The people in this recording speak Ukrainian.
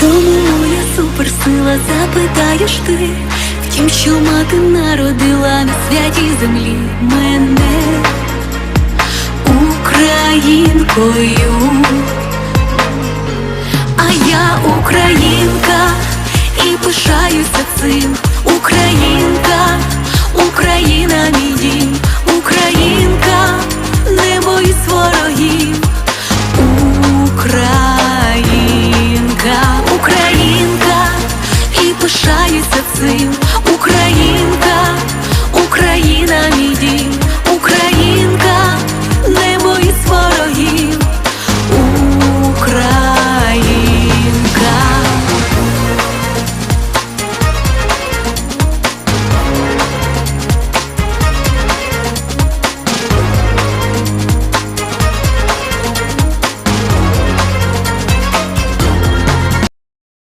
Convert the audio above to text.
чому моя суперсила, запитаєш ти? В тім, що мати народила на святій землі мене українкою, а я українка і пишаюся цим. Українка, Україна, мій дім, Українка, не боюсь ворогів, пишаюся цим, Українка, Україна, мій дім.